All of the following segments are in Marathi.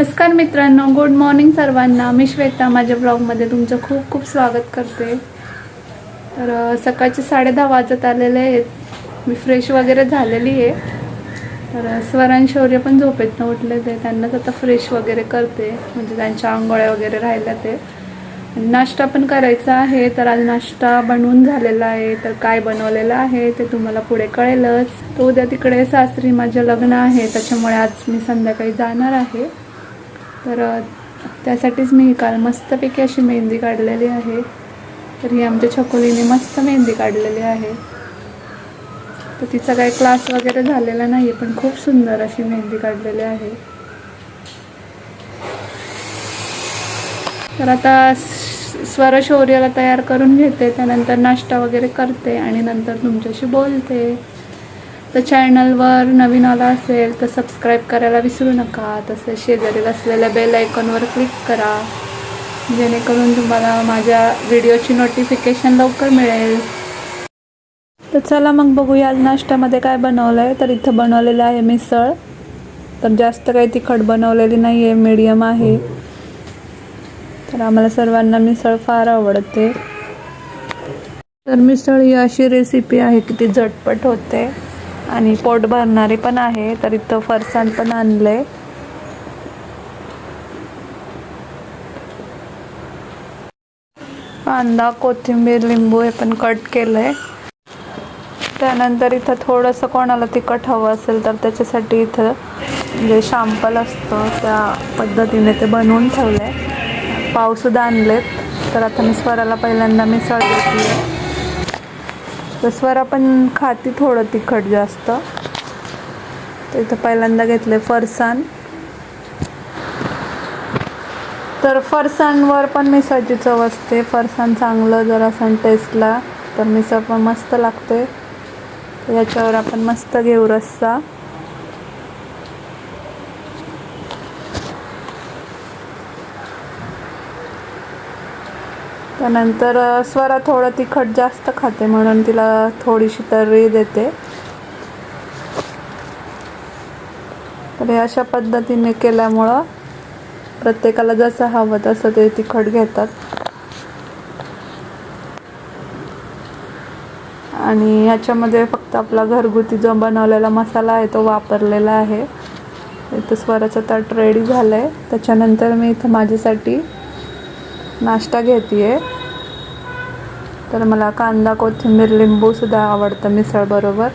नमस्कार मित्रांनो गुड मॉर्निंग सर्वांना. मी श्वेता माझ्या ब्लॉगमध्ये तुमचं खूप खूप स्वागत करते. तर सकाळचे साडे दहा वाजत आलेले आहेत. मी फ्रेश वगैरे झालेली आहे. तर अ, शौर्य पण झोपेतनं उठले ते त्यांनाच आता फ्रेश वगैरे करते. म्हणजे त्यांच्या आंघोळ्या वगैरे राहिल्या ते नाश्ता पण करायचा आहे. तर आज नाश्ता बनवून झालेला आहे. तर काय बनवलेलं आहे ते तुम्हाला पुढे कळेलच. तो उद्या तिकडे सासरी माझं लग्न आहे. त्याच्यामुळे आज मी संध्याकाळी जाणार आहे. तर त्यासाठीच मी काल मस्तपैकी अशी मेहंदी काढलेली आहे. तर ही आमच्या छकोलीने मस्त मेहंदी काढलेली आहे. तर तिचा काही क्लास वगैरे झालेला नाही पण खूप सुंदर अशी मेहंदी काढलेली आहे. तर आता स्वरशौर्याला तयार करून घेते त्यानंतर नाश्ता वगैरे करते आणि नंतर तुमच्याशी बोलते. तर चॅनलवर नवीन आला असेल तर सबस्क्राईब करायला विसरू नका. तसेच शेजारील असलेल्या बेल आयकॉनवर क्लिक करा. जेणेकरून तुम्हाला माझ्या व्हिडिओची नोटिफिकेशन लवकर मिळेल. तर चला मग बघूया आज नाश्त्यामध्ये काय बनवलं आहे तर इथं बनवलेलं आहे मिसळ. तर जास्त काही तिखट बनवलेली नाही आहे मीडियम आहे. तर आम्हाला सर्वांना मिसळ फार आवडते. तर मिसळ ही अशी रेसिपी आहे की ती झटपट होते. आणि पोट भरणारे पण आहे तर इथं फरसाण पण आणलंय. कांदा कोथिंबीर लिंबू हे पण कट केलंय. त्यानंतर इथं थोडंसं कोणाला तिखट हवं असेल तर त्याच्यासाठी इथं जे शाम्पल असतं त्या पद्धतीने ते बनवून ठेवलं आहे पावसुद्धा आणलेत तर आता मी स्वराला पहिल्यांदा मिसळ घेतली तर स्वरा पण खाती थोडं तिखट जास्त. तर इथं पहिल्यांदा घेतले फरसाण तर फरसाणवर पण मिसळची चव असते. फरसाण चांगलं जर असं टेस्टला तर मिसळ पण मस्त लागते. याच्यावर आपण मस्त घेऊ रस्सा. त्यानंतर स्वरा थोडं तिखट जास्त खाते म्हणून तिला थोडीशी तर्री देते. तर हे अशा पद्धतीने केल्यामुळं प्रत्येकाला जसं हवं तसं ते तिखट घेतात. आणि ह्याच्यामध्ये फक्त आपला घरगुती जो बनवलेला मसाला आहे तो वापरलेला आहे. इथं स्वराचं ताट रेडी झालं आहे त्याच्यानंतर मी इथं माझ्यासाठी नाश्ता घेते तर मला कांदा कोथिंबीर लिंबूसुद्धा आवडतं मिसळबरोबर.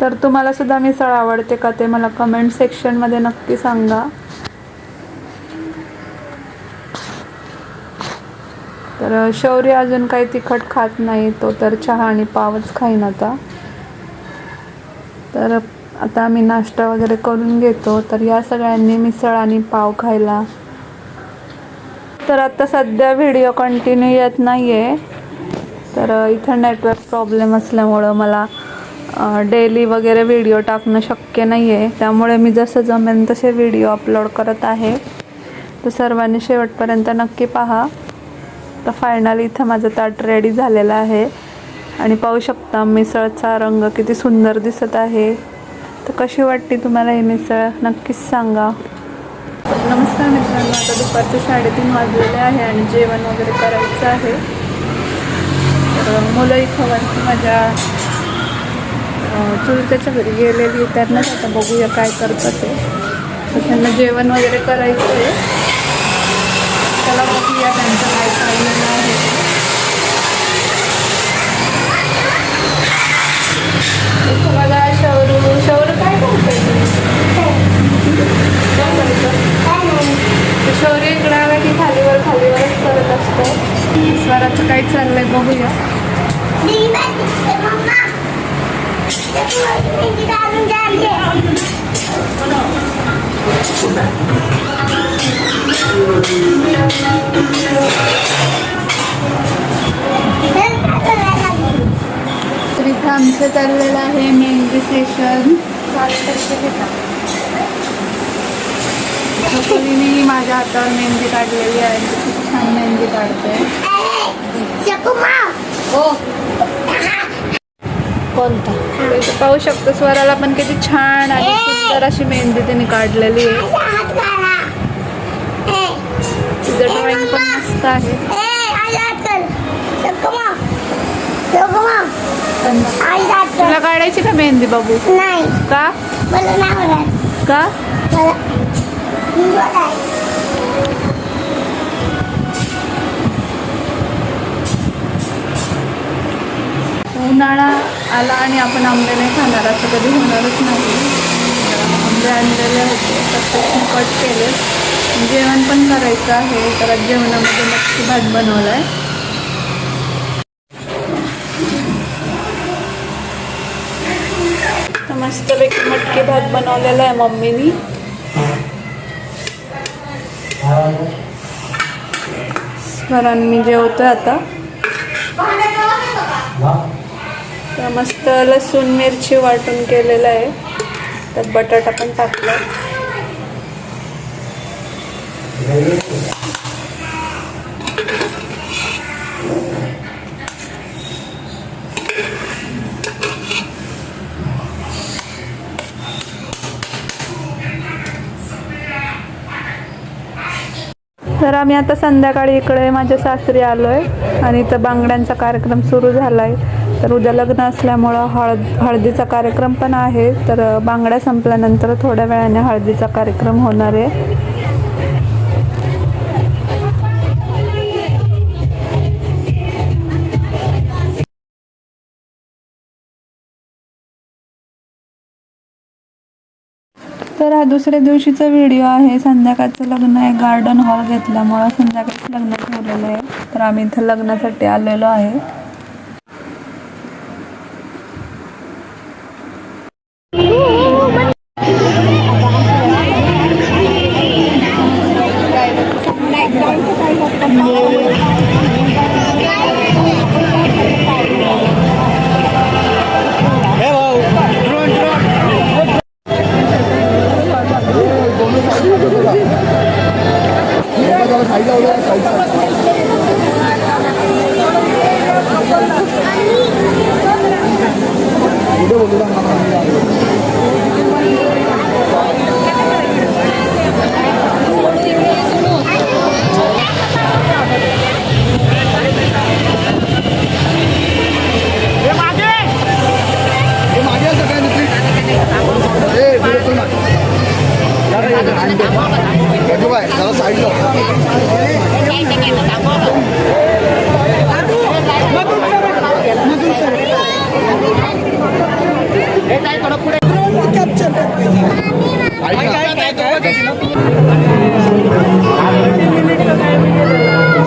तर तुम्हालासुद्धा मिसळ आवडते का ते मला कमेंट सेक्शनमध्ये नक्की सांगा. तर शौर्य अजून काही तिखट खात नाही तो तर चहा आणि पावच खाईन आता. तर आता आम्ही नाश्ता वगैरे करून घेतो तर या सगळ्यांनी मिसळ आणि पाव खायला. तर आता सध्या व्हिडिओ कंटिन्यू येत नाही आहे तर इथं नेटवर्क प्रॉब्लेम असल्यामुळं मला डेली वगैरे व्हिडिओ टाकणं शक्य नाही आहे त्यामुळे मी जसं जमेन तसे व्हिडिओ अपलोड करत आहे. तर सर्वांनी शेवटपर्यंत नक्की पहा. तर फायनली इथं माझं ताट रेडी झालेलं आहे. आणि पाहू शकता मिसळचा रंग किती सुंदर दिसत आहे. तर कशी वाटते तुम्हाला हे मिसळ? नक्कीच सांगा. नमस्कार मित्रांनो आता दुपारचे साडेतीन वाजलेले आहे आणि जेवण वगैरे करायचं आहे. तर मुलं इथं वरती माझ्या चुलत्याच्या घरी गेलेली त्यांनाच आता बघूया काय करतात ते. तर त्यांना जेवण वगैरे करायचं आहे. त्याला बघूया त्यांचं काय चाललेलं आहे. इथं शौर्य इकडे आला की खालीवर खालीवरच करत असतो. स्वराचं काय चाललंय बघूया. तर इथं आमचं चाललेलं आहे मेहंदी सेशन पाच टक्के घेतात मुलीने माझ्या हातावर मेहंदी काढलेली आहे. खूप छान मेहंदी काढते. हो. कोणता? पाहू शकतो स्वराला पण किती छान आणि सुंदर अशी मेहंदी तिने काढलेली आहे. तिचं ड्रॉइंग पण मस्त आहे. तुला काढायची का मेहंदी बाबू? का? मला नाही आवडत. का. उन्हाळा आला आणि आपण आंबे नाही खाणार असं कधी होणारच नाही. आंबे आणलेले होते तर ते कट केले. जेवण पण करायचं आहे तर जेवणामध्ये मच्छी भात बनवला आहे मस्तपैकी मटकी भात बनवलेला आहे मम्मीनी. स्मरण मी जेवतोय आता. तर मस्त लसूण मिरची वाटून केलेलं आहे. त्यात बटाटा पण टाकला तर आम्ही आता संध्याकाळी इकडे माझ्या सासरी आलो आहे आणि इथं बांगड्यांचा कार्यक्रम सुरू झाला आहे तर उद्या लग्न असल्यामुळं हळद हळदीचा कार्यक्रम पण आहे. तर बांगड्या संपल्यानंतर थोड्या वेळाने हळदीचा कार्यक्रम होणार आहे. तर हा दुसऱ्या दिवशीचा व्हिडिओ आहे. संध्याकाळचं लग्न आहे. गार्डन हॉल घेतल्यामुळं संध्याकाळीच लग्न ठेवलेलं आहे. तर आम्ही इथं लग्नासाठी आलेलो आहे.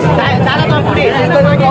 Dale, dale, dale,